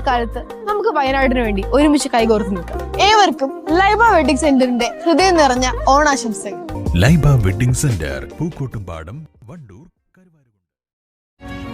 ഓണക്കാലത്ത് നമുക്ക് വയനാടിന് വേണ്ടി ഒരുമിച്ച് കൈകോർത്ത് നിൽക്കാം. ഏവർക്കും ലൈബ വെഡിങ് സെന്ററിന്റെ ഹൃദയം നിറഞ്ഞ ഓണാശംസകൾ. ലൈബ വെഡിങ് സെന്റർ പൂക്കോട്ടുംപാടം വണ്ടൂർ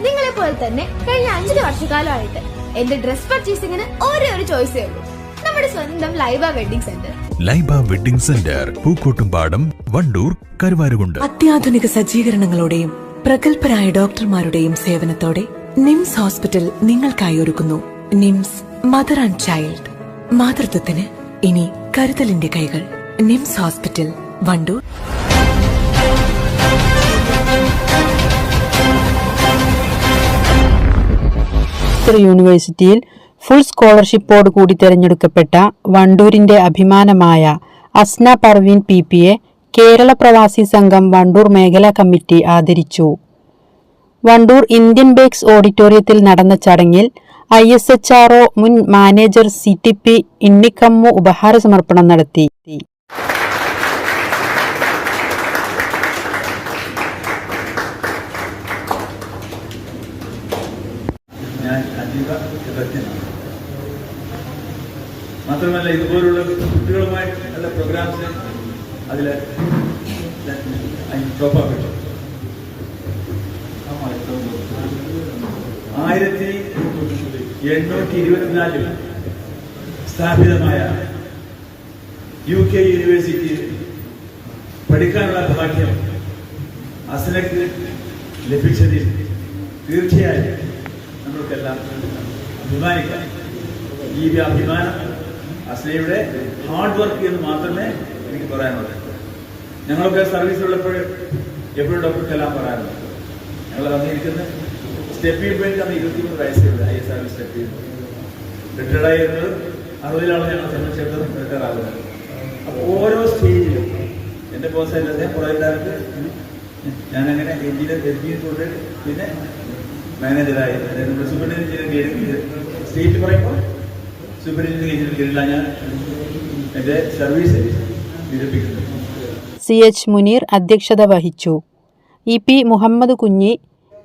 നിങ്ങളെ പോലെ തന്നെ കഴിഞ്ഞ അഞ്ചര വർഷക്കാലമായിട്ട് എന്റെ ഡ്രസ് പർച്ചേസിംഗിന് ഒരേ ഒരു ചോയ്സേ ഉള്ളൂ. നമ്മുടെ സ്വന്തം Laiba wedding centre. Laiba wedding centre Pookkottumpadam Wandoor Karuvarakundu. അത്യാധുനിക സജ്ജീകരണങ്ങളോടെയും പ്രഗത്ഭരായ ഡോക്ടർമാരുടെയും സേവനത്തോടെ നിംസ് ഹോസ്പിറ്റൽ നിങ്ങൾക്കായി ഒരുക്കുന്നു. NIMS mother and child. മാതൃത്വത്തിന് ഇനി കരുതലിന്റെ കൈകൾ. NIMS hospital Wandoor. യൂണിവേഴ്സിറ്റിയിൽ ഫുൾ സ്കോളർഷിപ്പോട് കൂടി തെരഞ്ഞെടുക്കപ്പെട്ട വണ്ടൂരിന്റെ അഭിമാനമായ അസ്ന പർവീൻ പി പിയെ കേരള പ്രവാസി സംഘം വണ്ടൂർ മേഖലാ കമ്മിറ്റി ആദരിച്ചു. വണ്ടൂർ ഇന്ത്യൻ ബേക്സ് ഓഡിറ്റോറിയത്തിൽ നടന്ന ചടങ്ങിൽ I S H R O മുൻ manager C T P Innikkammu ഉപഹാര സമർപ്പണം നടത്തി. ഞാൻ അതീവ മാത്രമല്ല ഇതുപോലുള്ള കുട്ടികളുമായി നല്ല പ്രോഗ്രാംസ് അതിൽ ടോപ്പാക്കിട്ടു ആയിരത്തി എണ്ണൂറ്റി ഇരുപത്തിനാലിൽ സ്ഥാപിതമായ യു കെ യൂണിവേഴ്സിറ്റി പഠിക്കാനുള്ള ഭാഗ്യം അസനക്ക് ലഭിച്ചതിൽ തീർച്ചയായും നമ്മൾക്കെല്ലാം അഭിമാനിക്കാം. ഈ അഭിമാനം അസലയുടെ ഹാർഡ് വർക്ക് എന്ന് മാത്രമേ എനിക്ക് പറയാനുള്ളൂ. ഞങ്ങളൊക്കെ സർവീസിലുള്ളപ്പോൾ എപ്പോഴും ഡോക്ടർക്കെല്ലാം പറയാറുണ്ട്. ഞങ്ങൾ വന്നിരിക്കുന്നത് സ്റ്റെപ്പ് പോയിട്ട് അന്ന് ഇരുപത്തിമൂന്ന് വയസ്സേ ഉള്ളൂ ഐ എസ് ആർ സ്റ്റെപ്പ് ചെയ്യുന്നത് റിട്ടയർഡ് ആയിരുന്നത് അറുപതിലാണ് ഞങ്ങൾ സംബന്ധിച്ചിടത്തോളം റിട്ടയർ ആകുന്നത് അപ്പോൾ ഓരോ സ്റ്റേജിലും എന്റെ പോസ്റ്റ് അദ്ദേഹം ഞാൻ അങ്ങനെ എഞ്ചിനീയർ എഞ്ചിനീയർ തൊട്ട് പിന്നെ മാനേജറായി അതായത് നമ്മുടെ എഞ്ചിനീയർ കീഴിൽ സ്റ്റേറ്റ് പറയുമ്പോൾ സൂപ്പറിന്റൻഡന്റ് എഞ്ചിനീയർ കീഴിലാണ് ഞാൻ എന്റെ സർവീസ് നിരൂപിക്കുന്നത് സി എച്ച് മുനീർ അധ്യക്ഷത വഹിച്ചു. E P Muhammad Kunhi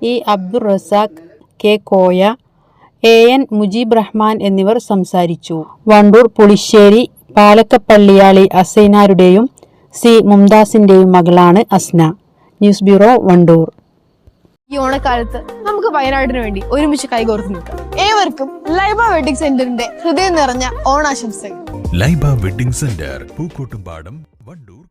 E Abdul Razak K Koya A N Mujeeb Rahman എന്നിവർ സംസാരിച്ചു. വണ്ടൂർ പുളിശ്ശേരി പാലക്കപ്പള്ളിയാളി അസൈനാരുടെയും സി മുംതാസിന്റെയും മകളാണ് അസ്ന. News bureau Wandoor. ഈ ഓണക്കാലത്ത് നമുക്ക് വയനാടിന് വേണ്ടി ഒരുമിച്ച് കൈകോർത്ത് നിൽക്കാം. ഏവർക്കും ലൈബ വെഡിംഗ് സെന്ററിന്റെ ഹൃദയം നിറഞ്ഞ ഓണാശംസകൾ. Laiba wedding centre Pookkottumpadam Wandoor.